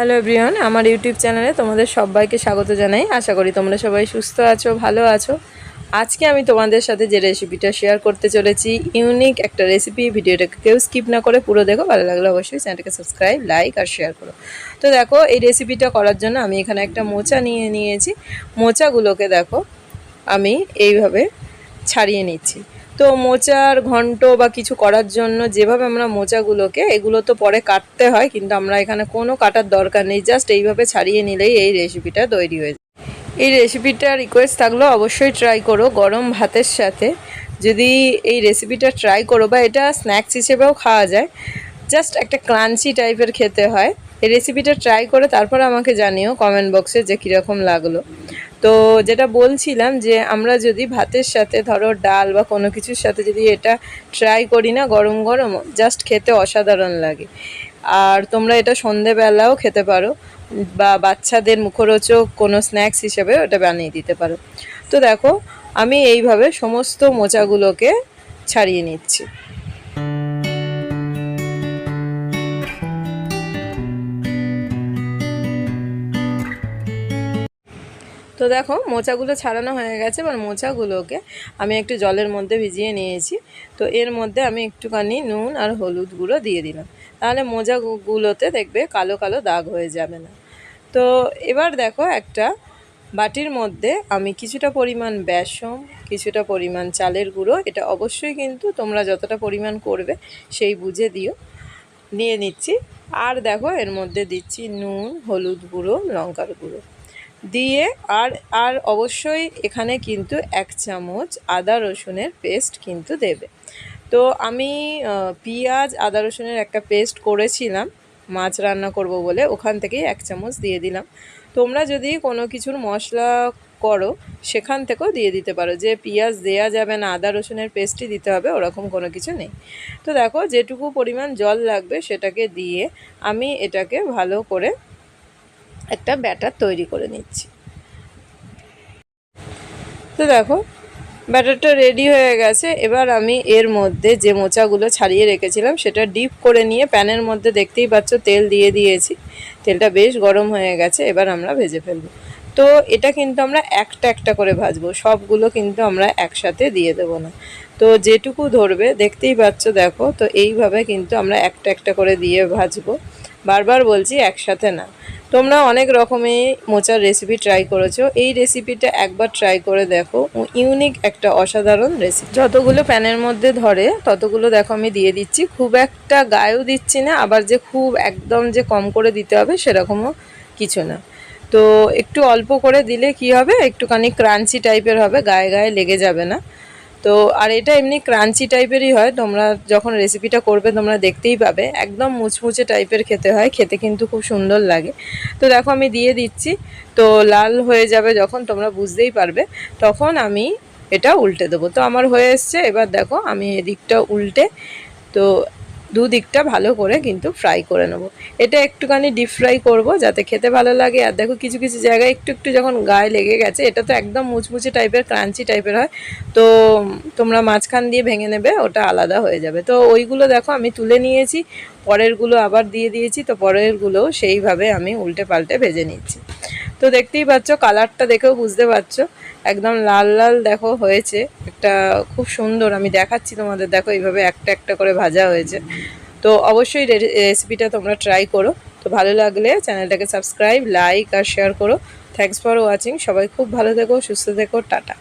Hello everyone আমার YouTube চ্যানেলে তোমাদের সবাইকে স্বাগত জানাই। আশা করি তোমরা সবাই সুস্থ আছো, ভালো আছো। আজকে আমি তোমাদের সাথে যে রেসিপিটা শেয়ার করতে চলেছি ইউনিক একটা রেসিপি ভিডিওটাকে কেউ স্কিপ না করে পুরো দেখো, ভালো লাগলে অবশ্যই চ্যানেলটাকে সাবস্ক্রাইব লাইক আর শেয়ার করো। তো দেখো, এই রেসিপিটা করার জন্য আমি এখানে একটা মোচা নিয়ে নিয়েছি। মোচাগুলোকে দেখো, আমি এইভাবে ছাড়িয়ে নিচ্ছি। তো মোচার ঘন্ট বা কিছু করার জন্য যেভাবে আমরা মোচাগুলোকে, এগুলো তো পরে কাটতে হয়, কিন্তু আমরা এখানে কোনো কাটার দরকার নেই জাস্ট এইভাবে ছাড়িয়ে নিলেই এই রেসিপিটা তৈরি হয়ে যায়। এই রেসিপিটা রিকোয়েস্ট থাকল অবশ্যই ট্রাই করো গরম ভাতের সাথে। যদি এই রেসিপিটা ট্রাই করো বা এটা স্ন্যাক্স হিসেবেও খাওয়া যায় জাস্ট একটা ক্রাঞ্চি টাইপের খেতে হয়। এই রেসিপিটা ট্রাই করে তারপর আমাকে জানিও কমেন্ট বক্সে যে কীরকম লাগল। তো যেটা বলছিলাম যে আমরা যদি ভাতের সাথে ধরো ডাল বা কোনো কিছুর সাথে যদি এটা ট্রাই করি না গরম গরম জাস্ট খেতে অসাধারণ লাগে। আর তোমরা এটা সন্ধেবেলাও খেতে পারো বা বাচ্চাদের মুখরোচক কোনো স্ন্যাক্স হিসেবে ওটা বানিয়ে দিতে পারো। তো দেখো, আমি এইভাবে সমস্ত মোচাগুলোকে ছাড়িয়ে নিচ্ছি। তো দেখো মোচাগুলো ছাড়ানো হয়ে গেছে, এবার মোচাগুলোকে আমি একটু জলের মধ্যে ভিজিয়ে নিয়েছি। তো এর মধ্যে আমি একটুখানি নুন আর হলুদ গুঁড়ো দিয়ে দিলাম। তাহলে মোজাগুলোতে দেখবে কালো কালো দাগ হয়ে যাবে না। তো এবার দেখো একটা বাটির মধ্যে আমি কিছুটা পরিমাণ বেসন, কিছুটা পরিমাণ চালের গুঁড়ো, এটা অবশ্যই কিন্তু তোমরা যতটা পরিমাণ করবে সেই বুঝে দিও। নিয়ে নিচ্ছি। আর দেখো এর মধ্যে দিচ্ছি নুন, হলুদ গুঁড়ো, লঙ্কার গুঁড়ো। দিয়ে আর আর অবশ্যই এখানে কিন্তু এক চামচ আদা রসুনের পেস্ট কিন্তু দেবে। তো আমি পেঁয়াজ, আদা রসুনের একটা পেস্ট করেছিলাম, মাছ রান্না করব বলে, ওখান থেকেই এক চামচ দিয়ে দিলাম। তোমরা যদি কোনো কিছুর মশলা করো, সেখান থেকেও দিয়ে দিতে পারো। যে পেঁয়াজ দেয়া যাবে না, আদা রসুনের পেস্টই দিতে হবে, ওরকম কোনো কিছু নেই। তো দেখো, যেটুকু পরিমাণ জল লাগবে, সেটাকে দিয়ে আমি এটাকে ভালো করে একটা ব্যাটার তৈরি করে নিচ্ছি। তো দেখো, ব্যাটারটা রেডি হয়ে গেছে। এবার আমি এর মধ্যে যে মোচাগুলো ছাড়িয়ে রেখেছিলাম, সেটা ডিপ করে নিয়ে প্যানের মধ্যে দেখতেই পাচ্ছ, তেল দিয়ে দিয়েছি। তেলটা বেশ গরম হয়ে গেছে, এবার আমরা ভেজে ফেলব। তো এটা কিন্তু আমরা একটা একটা করে ভাজবো, সবগুলো কিন্তু আমরা একসাথে দিয়ে দেবো না। তো যেটুকু ধরবে, দেখতেই পাচ্ছ, দেখো, তো এইভাবে কিন্তু আমরা একটা একটা করে দিয়ে ভাজবো। বারবার বলছি একসাথে না। তোমরা অনেক রকমের মোচার রেসিপি ট্রাই করেছ। এই রেসিপিটা একবার ট্রাই করে দেখো। ইউনিক একটা অসাধারণ রেসিপি যতগুলো প্যানের মধ্যে ধরে, ততগুলো দেখো আমি দিয়ে দিচ্ছি। খুব একটা গায়েও দিচ্ছি না, আবার যে খুব একদম যে কম করে দিতে হবে সেরকমও কিছু না। তো একটু অল্প করে দিলে কি হবে? একটুখানি ক্রাঞ্চি টাইপের হবে, গায়ে গায়ে লেগে যাবে না। তো আর এটা এমনি ক্রাঞ্চি টাইপেরই হয়, তোমরা যখন রেসিপিটা করবে তোমরা দেখতেই পাবে। একদম মুচমুচে টাইপের খেতে হয়, খেতে কিন্তু খুব সুন্দর লাগে। তো দেখো আমি দিয়ে দিচ্ছি, তো লাল হয়ে যাবে যখন তোমরা বুঝতেই পারবে, তখন আমি এটা উল্টে দেবো। তো আমার হয়ে এসছে, এবার দেখো আমি এদিকটা উল্টে, তো দুদিকটা ভালো করে কিন্তু ফ্রাই করে নেব। এটা একটুখানি ডিপ ফ্রাই করব যাতে খেতে ভালো লাগে। আর দেখো কিছু কিছু জায়গায় একটু একটু যখন গায়ে লেগে গেছে, এটা তো একদম মুচমুচে টাইপের ক্রাঞ্চি টাইপের হয়। তো তোমরা মাঝখান দিয়ে ভেঙে নেবে, ওটা আলাদা হয়ে যাবে। তো ওইগুলো দেখো আমি তুলে নিয়েছি, পরেরগুলো আবার দিয়ে দিয়েছি, তো পরেরগুলোও সেইভাবে আমি উল্টে পাল্টে ভেজে নিচ্ছি। তো দেখতেই পাচ্ছ কালারটা দেখেও বুঝতে পারছ। একদম লাল লাল দেখো হয়েছে। একটা খুব সুন্দর, আমি দেখাচ্ছি তোমাদের, দেখো এইভাবে একটা একটা করে ভাজা হয়েছে। তো অবশ্যই রেসিপিটা তোমরা ট্রাই করো। তো ভালো লাগলে চ্যানেলটাকে সাবস্ক্রাইব লাইক আর শেয়ার করো। থ্যাংকস ফর ওয়াচিং সবাই খুব ভালো থেকো, সুস্থ থেকো, টাটা।